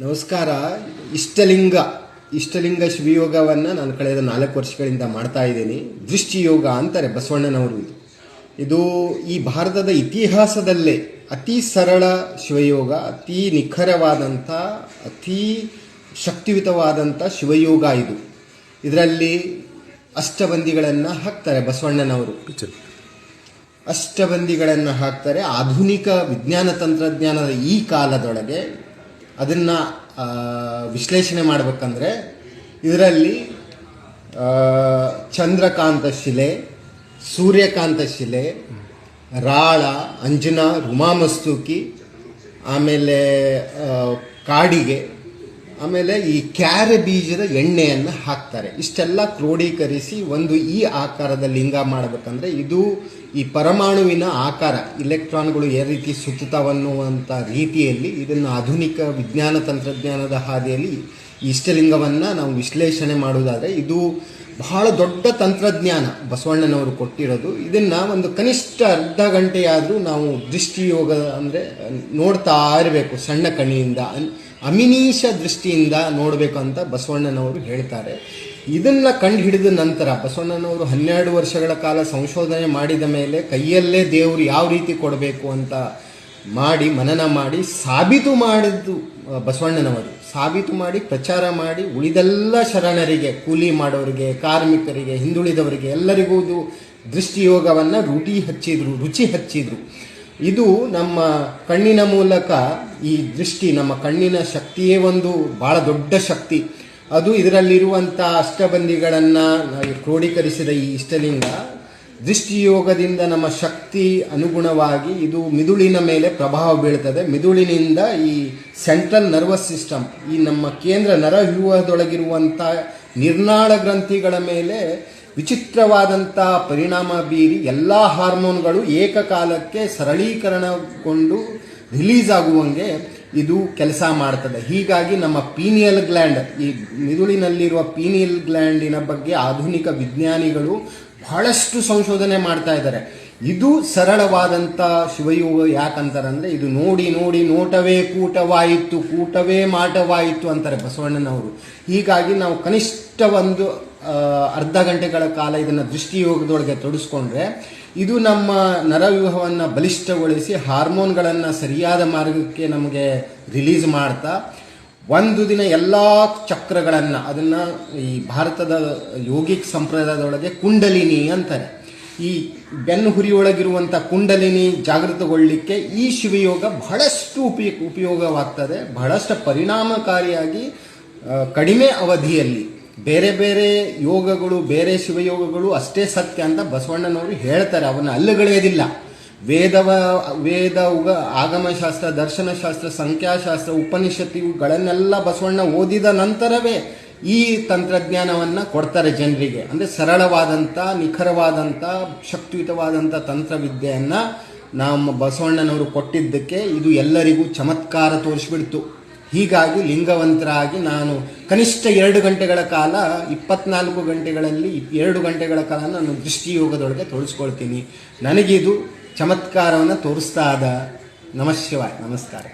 ನಮಸ್ಕಾರ. ಇಷ್ಟಲಿಂಗ ಇಷ್ಟಲಿಂಗ ಶಿವಯೋಗವನ್ನು ನಾನು ಕಳೆದ ನಾಲ್ಕು ವರ್ಷಗಳಿಂದ ಮಾಡ್ತಾ ಇದ್ದೀನಿ. ದೃಷ್ಟಿಯೋಗ ಅಂತಾರೆ ಬಸವಣ್ಣನವರು ಇದು. ಇದು ಈ ಭಾರತದ ಇತಿಹಾಸದಲ್ಲೇ ಅತಿ ಸರಳ ಶಿವಯೋಗ, ಅತಿ ನಿಖರವಾದಂಥ, ಅತಿ ಶಕ್ತಿಯುತವಾದಂಥ ಶಿವಯೋಗ ಇದು. ಇದರಲ್ಲಿ ಅಷ್ಟಬಂದಿಗಳನ್ನು ಹಾಕ್ತಾರೆ ಬಸವಣ್ಣನವರು. ಅಷ್ಟಬಂದಿಗಳನ್ನು ಹಾಕ್ತಾರೆ ಆಧುನಿಕ ವಿಜ್ಞಾನ ತಂತ್ರಜ್ಞಾನದ ಈ ಕಾಲದೊಳಗೆ. ಅದನ್ನು ವಿಶ್ಲೇಷಣೆ ಮಾಡಬೇಕಂದ್ರೆ ಇದರಲ್ಲಿ ಚಂದ್ರಕಾಂತ ಶಿಲೆ ಸೂರ್ಯಕಾಂತ ಶಿಲೆ ರಾಳ ಅಂಜನ ರುಮಾಮಸ್ತೂಕಿ ಆಮೇಲೆ ಕಾಡಿಗೆ ಆಮೇಲೆ ಈ ಕ್ಯಾರೆ ಬೀಜದ ಎಣ್ಣೆಯನ್ನು ಹಾಕ್ತಾರೆ. ಇಷ್ಟೆಲ್ಲ ಕ್ರೋಢೀಕರಿಸಿ ಒಂದು ಈ ಆಕಾರದ ಲಿಂಗ ಮಾಡಬೇಕಂದ್ರೆ ಇದು ಈ ಪರಮಾಣುವಿನ ಆಕಾರ, ಇಲೆಕ್ಟ್ರಾನ್ಗಳು ಯಾವ ರೀತಿ ಸುತ್ತುತ್ತವನ್ನುವಂಥ ರೀತಿಯಲ್ಲಿ ಇದನ್ನು ಆಧುನಿಕ ವಿಜ್ಞಾನ ತಂತ್ರಜ್ಞಾನದ ಹಾದಿಯಲ್ಲಿ ಇಷ್ಟಲಿಂಗವನ್ನು ನಾವು ವಿಶ್ಲೇಷಣೆ ಮಾಡುವುದಾದರೆ ಇದು ಬಹಳ ದೊಡ್ಡ ತಂತ್ರಜ್ಞಾನ ಬಸವಣ್ಣನವರು ಕೊಟ್ಟಿರೋದು. ಇದನ್ನು ಒಂದು ಕನಿಷ್ಠ ಅರ್ಧ ಗಂಟೆಯಾದರೂ ನಾವು ದೃಷ್ಟಿಯೋಗ ಅಂದರೆ ನೋಡ್ತಾ ಇರಬೇಕು ಸಣ್ಣ ಕಣ್ಣಿಯಿಂದ ಅಮಿನೀಶ ದೃಷ್ಟಿಯಿಂದ ನೋಡಬೇಕು ಅಂತ ಬಸವಣ್ಣನವರು ಹೇಳ್ತಾರೆ. ಇದನ್ನು ಕಂಡು ಹಿಡಿದ ನಂತರ ಬಸವಣ್ಣನವರು ಹನ್ನೆರಡು ವರ್ಷಗಳ ಕಾಲ ಸಂಶೋಧನೆ ಮಾಡಿದ ಮೇಲೆ ಕೈಯಲ್ಲೇ ದೇವರು ಯಾವ ರೀತಿ ಕೊಡಬೇಕು ಅಂತ ಮಾಡಿ, ಮನನ ಮಾಡಿ, ಸಾಬೀತು ಮಾಡಿದ್ದು ಬಸವಣ್ಣನವರು. ಸಾಬೀತು ಮಾಡಿ, ಪ್ರಚಾರ ಮಾಡಿ, ಉಳಿದೆಲ್ಲ ಶರಣರಿಗೆ, ಕೂಲಿ ಮಾಡೋರಿಗೆ, ಕಾರ್ಮಿಕರಿಗೆ, ಹಿಂದುಳಿದವರಿಗೆ ಎಲ್ಲರಿಗೂ ದೃಷ್ಟಿಯೋಗವನ್ನು ರೂಢಿ ಹಚ್ಚಿದ್ರು, ರುಚಿ ಹಚ್ಚಿದ್ರು. ಇದು ನಮ್ಮ ಕಣ್ಣಿನ ಮೂಲಕ ಈ ದೃಷ್ಟಿ, ನಮ್ಮ ಕಣ್ಣಿನ ಶಕ್ತಿಯೇ ಒಂದು ಬಹಳ ದೊಡ್ಡ ಶಕ್ತಿ. ಅದು ಇದರಲ್ಲಿರುವಂಥ ಅಷ್ಟಬಂದಿಗಳನ್ನು ಕ್ರೋಢೀಕರಿಸಿದ ಈ ಇಷ್ಟಲಿಂಗ, ದೃಷ್ಟಿಯೋಗದಿಂದ ನಮ್ಮ ಶಕ್ತಿ ಅನುಗುಣವಾಗಿ ಇದು ಮಿದುಳಿನ ಮೇಲೆ ಪ್ರಭಾವ ಬೀಳ್ತದೆ. ಮಿದುಳಿನಿಂದ ಈ ಸೆಂಟ್ರಲ್ ನರ್ವಸ್ ಸಿಸ್ಟಮ್, ಈ ನಮ್ಮ ಕೇಂದ್ರ ನರವ್ಯೂಹದೊಳಗಿರುವಂಥ ನಿರ್ನಾಳ ಗ್ರಂಥಿಗಳ ಮೇಲೆ ವಿಚಿತ್ರವಾದಂಥ ಪರಿಣಾಮ ಬೀರಿ ಎಲ್ಲ ಹಾರ್ಮೋನ್ಗಳು ಏಕಕಾಲಕ್ಕೆ ಸರಳೀಕರಣಗೊಂಡು ರಿಲೀಸ್ ಆಗುವಂಗೆ ಇದು ಕೆಲಸ ಮಾಡ್ತದೆ. ಹೀಗಾಗಿ ನಮ್ಮ ಪೀನಿಯಲ್ ಗ್ಲ್ಯಾಂಡ್, ಈ ಮಿದುಳಿನಲ್ಲಿರುವ ಪೀನಿಯಲ್ ಗ್ಲ್ಯಾಂಡಿನ ಬಗ್ಗೆ ಆಧುನಿಕ ವಿಜ್ಞಾನಿಗಳು ಬಹಳಷ್ಟು ಸಂಶೋಧನೆ ಮಾಡ್ತಾ ಇದ್ದಾರೆ. ಇದು ಸರಳವಾದಂಥ ಶಿವಯೋಗ ಯಾಕಂತಾರಂದ್ರೆ ಇದು ನೋಡಿ ನೋಡಿ ನೋಟವೇ ಕೂಟವಾಯಿತು, ಕೂಟವೇ ಮಾಟವಾಯಿತು ಅಂತಾರೆ ಬಸವಣ್ಣನವರು. ಹೀಗಾಗಿ ನಾವು ಕನಿಷ್ಠ ಒಂದು ಅರ್ಧ ಗಂಟೆಗಳ ಕಾಲ ಇದನ್ನು ದೃಷ್ಟಿಯೋಗದೊಳಗೆ ತೊಡಸ್ಕೊಂಡ್ರೆ ಇದು ನಮ್ಮ ನರವ್ಯೂಹವನ್ನು ಬಲಿಷ್ಠಗೊಳಿಸಿ ಹಾರ್ಮೋನ್ಗಳನ್ನು ಸರಿಯಾದ ಮಾರ್ಗಕ್ಕೆ ನಮಗೆ ರಿಲೀಸ್ ಮಾಡ್ತಾ, ಒಂದು ದಿನ ಎಲ್ಲ ಚಕ್ರಗಳನ್ನು, ಅದನ್ನು ಈ ಭಾರತದ ಯೋಗಿಕ್ ಸಂಪ್ರದಾಯದೊಳಗೆ ಕುಂಡಲಿನಿ ಅಂತಾರೆ. ಈ ಬೆನ್ನು ಹುರಿಯೊಳಗಿರುವಂಥ ಕುಂಡಲಿನಿ ಜಾಗೃತಗೊಳ್ಳಲಿಕ್ಕೆ ಈ ಶಿವಯೋಗ ಬಹಳಷ್ಟು ಉಪಯೋಗ ಉಪಯೋಗವಾಗ್ತದೆ, ಬಹಳಷ್ಟು ಪರಿಣಾಮಕಾರಿಯಾಗಿ ಕಡಿಮೆ ಅವಧಿಯಲ್ಲಿ. ಬೇರೆ ಬೇರೆ ಯೋಗಗಳು, ಬೇರೆ ಶಿವಯೋಗಗಳು ಅಷ್ಟೇ ಸತ್ಯ ಅಂತ ಬಸವಣ್ಣನವರು ಹೇಳ್ತಾರೆ. ಅವನ್ನ ಅಲ್ಲಗಳೆಯೋದಿಲ್ಲ ವೇದವ, ವೇದ ಉಗ, ಆಗಮಶಾಸ್ತ್ರ, ದರ್ಶನಶಾಸ್ತ್ರ, ಸಂಖ್ಯಾಶಾಸ್ತ್ರ ಉಪನಿಷತ್ತು ಇವುಗಳನ್ನೆಲ್ಲ ಬಸವಣ್ಣ ಓದಿದ ನಂತರವೇ ಈ ತಂತ್ರಜ್ಞಾನವನ್ನು ಕೊಡ್ತಾರೆ ಜನರಿಗೆ. ಅಂದರೆ ಸರಳವಾದಂಥ ನಿಖರವಾದಂಥ ಶಕ್ತಿಯುತವಾದಂಥ ತಂತ್ರವಿದ್ಯೆಯನ್ನು ನಮ್ಮ ಬಸವಣ್ಣನವರು ಕೊಟ್ಟಿದ್ದಕ್ಕೆ ಇದು ಎಲ್ಲರಿಗೂ ಚಮತ್ಕಾರ ತೋರಿಸ್ಬಿಡ್ತು. ಹೀಗಾಗಿ ಲಿಂಗವಂತರಾಗಿ ನಾನು ಕನಿಷ್ಠ ಎರಡು ಗಂಟೆಗಳ ಕಾಲ, ಇಪ್ಪತ್ನಾಲ್ಕು ಗಂಟೆಗಳಲ್ಲಿ ಎರಡು ಗಂಟೆಗಳ ಕಾಲ ನಾನು ದೃಷ್ಟಿಯೋಗದೊಳಗೆ ತೋರಿಸ್ಕೊಳ್ತೀನಿ. ನನಗಿದು ಚಮತ್ಕಾರವನ್ನು ತೋರಿಸ್ತಾ ಅದ ನಮಃ ನಮಸ್ಕಾರ.